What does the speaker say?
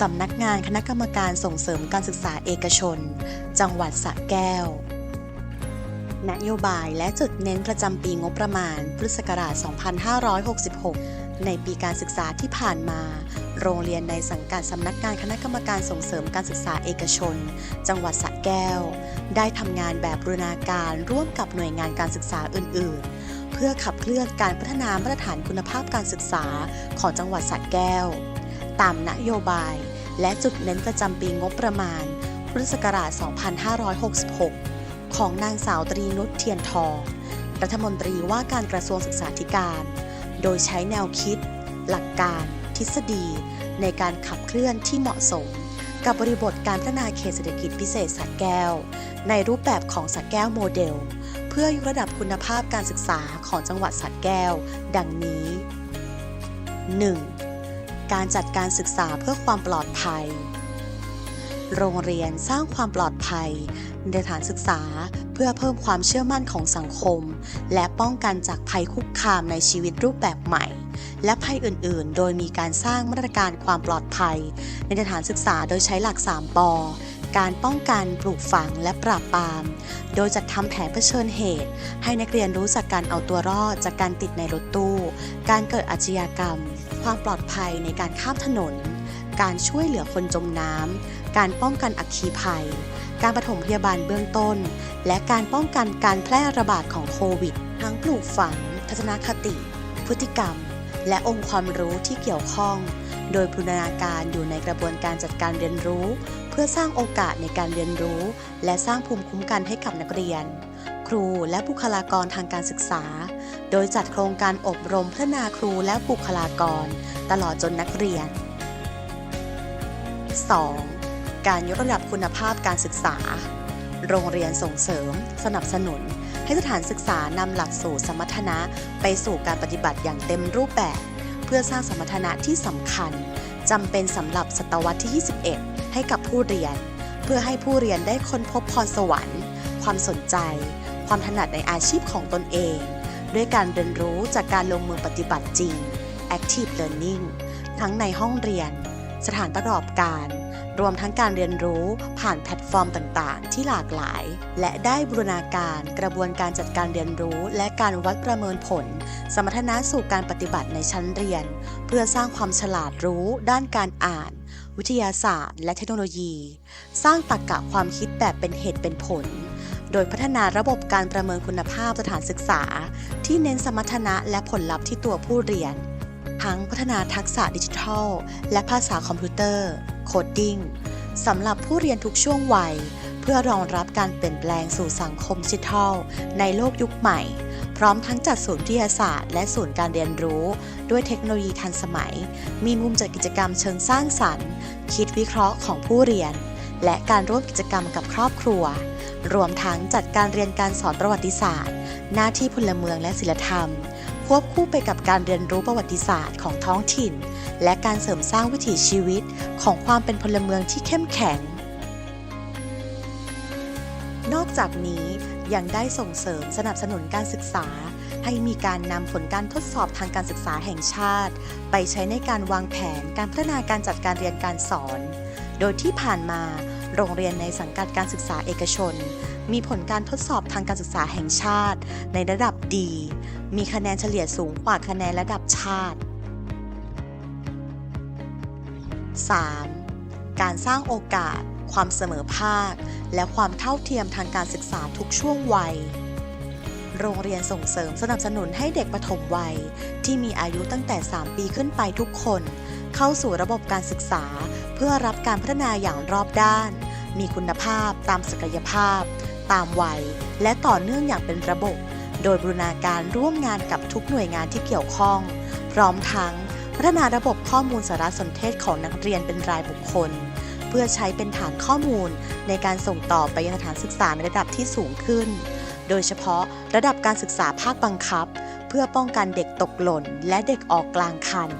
สำนักงานคณะกรรมการส่งเสริมการศึกษาเอกชน จังหวัดสระแก้ว นโยบายและจุดเน้นประจำปีงบประมาณ พุทธศักราช 2566 ในปีการศึกษาที่ผ่านมา โรงเรียนในสังกัดสำนักงานคณะกรรมการส่งเสริมการศึกษาเอกชน จังหวัดสระแก้ว ได้ทำงานแบบบูรณาการร่วมกับหน่วยงานการศึกษาอื่น ๆ เพื่อขับเคลื่อนการพัฒนามาตรฐานคุณภาพการศึกษาของจังหวัดสระแก้ว ตามนโยบาย และจุดเน้นประจำปีงบประมาณ พุทธศักราช 2566 ของนางสาวตรีนุชเทียนทอง รัฐมนตรีว่าการกระทรวงศึกษาธิการ โดยใช้แนวคิด หลักการ ทฤษฎี ในการขับเคลื่อนที่เหมาะสม กับบริบทการพัฒนาเขตเศรษฐกิจพิเศษสระแก้ว ในรูปแบบของสระแก้วโมเดล เพื่อยกระดับคุณภาพการศึกษาของจังหวัดสระแก้ว ดังนี้ 1. การจัดการศึกษาเพื่อความปลอดภัย โรงเรียนสร้างความปลอดภัย ในสถานศึกษาเพื่อเพิ่มความเชื่อมั่นของสังคม และป้องกันจากภัยคุกคามในชีวิตรูปแบบใหม่ และภัยอื่นๆ โดยมีการสร้างมาตรการความปลอดภัย ในสถานศึกษาโดยใช้หลัก 3ปอ การป้องกันปลูกฝังและปราบปราม โดยจัดทำแผนเผชิญเหตุ ให้นักเรียนรู้จากการเอาตัวรอดจากการติดในรถตู้ การเกิดอาชญากรรม ความปลอดภัยในการข้ามถนน การช่วยเหลือคนจมน้ำ การป้องกันอัคคีภัย การปฐมพยาบาลเบื้องต้น และการป้องกันการแพร่ระบาดของโควิด ทั้งปลูกฝัง ทัศนคติ พฤติกรรม และองค์ความรู้ที่เกี่ยวข้องโดยบูรณาการอยู่ในกระบวนการจัดการเรียนรู้ เพื่อสร้างโอกาสในการเรียนรู้ และสร้างภูมิคุ้มกันให้กับนักเรียน ครูและบุคลากรทางการศึกษา โดยจัดโครงการอบรมพัฒนาครูและบุคลากร ตลอดจนนักเรียน 2. การยกระดับคุณภาพการศึกษา โรงเรียนส่งเสริม สนับสนุน ให้สถานศึกษานำหลักสูตรสมรรถนะ ไปสู่การปฏิบัติอย่างเต็มรูปแบบ เพื่อสร้างสมรรถนะที่สำคัญ จำเป็นสำหรับศตวรรษที่ 21 ให้กับผู้เรียน เพื่อให้ผู้เรียนได้ค้นพบพรสวรรค์ ความสนใจ ความถนัดในอาชีพของตนเอง ด้วยการเรียนรู้จากการลงมือปฏิบัติจริง active learning ทั้งในห้องเรียน สถานประกอบการ รวมทั้งการเรียนรู้ผ่านแพลตฟอร์มต่างๆ ที่หลากหลาย และได้บูรณาการกระบวนการจัดการเรียนรู้ และการวัดประเมินผล สมรรถนะสู่การปฏิบัติในชั้นเรียน เพื่อสร้างความฉลาดรู้ด้านการอ่านวิทยาศาสตร์และเทคโนโลยี สร้างตรรกะความคิดแบบเป็นเหตุเป็นผล โดยพัฒนาระบบการประเมินคุณภาพสถานศึกษา ที่เน้นสมรรถนะและผลลัพธ์ที่ตัวผู้เรียน ทั้งพัฒนาทักษะดิจิทัล และภาษาคอมพิวเตอร์ โคดดิ้งสำหรับผู้เรียนทุกช่วงวัย เพื่อรองรับการเปลี่ยนแปลงสู่สังคมดิจิทัล ในโลกยุคใหม่ พร้อมทั้งจัดศูนย์วิทยาศาสตร์ และศูนย์การเรียนรู้ ด้วยเทคโนโลยีทันสมัย มีมุมจัดกิจกรรมเชิงสร้างสรรค์ คิดวิเคราะห์ของผู้เรียน และการร่วมกิจกรรมกับครอบครัว รวมทั้งจัดการเรียนการสอนประวัติศาสตร์ หน้าที่พลเมืองและศิลธรรม ควบคู่ไปกับการเรียนรู้ประวัติศาสตร์ของท้องถิ่น และการเสริมสร้างวิถีชีวิตของความเป็นพลเมืองที่เข้มแข็ง นอกจากนี้ยังได้ส่งเสริมสนับสนุนการศึกษา ให้มีการนำผลการทดสอบทางการศึกษาแห่งชาติ ไปใช้ในการวางแผนการพัฒนาการจัดการเรียนการสอน โดยที่ผ่านมาโรงเรียนในสังกัดการศึกษาเอกชน มีผลการทดสอบทางการศึกษาแห่งชาติ ในระดับดี มีคะแนนเฉลี่ยสูงกว่าคะแนนระดับชาติ 3. การสร้างโอกาส ความเสมอภาค และความเท่าเทียมทางการศึกษาทุกช่วงวัย โรงเรียนส่งเสริมสนับสนุนให้เด็กปฐมวัย ที่มีอายุตั้งแต่ 3 ปีขึ้นไปทุกคน เข้าสู่ระบบการศึกษา เพื่อรับการพัฒนาอย่างรอบด้าน มีคุณภาพตามศักยภาพ ตามวัย และต่อเนื่องอย่างเป็นระบบ โดยบูรณาการร่วมงานกับทุกหน่วยงานที่เกี่ยวข้อง พร้อมทั้งพัฒนาระบบข้อมูลสารสนเทศของนักเรียนเป็นรายบุคคล เพื่อใช้เป็นฐานข้อมูลในการส่งต่อไปยังสถานศึกษาในระดับที่สูงขึ้น โดยเฉพาะระดับการศึกษาภาคบังคับ เพื่อป้องกันเด็กตกหล่น และเด็กออกกลางคัน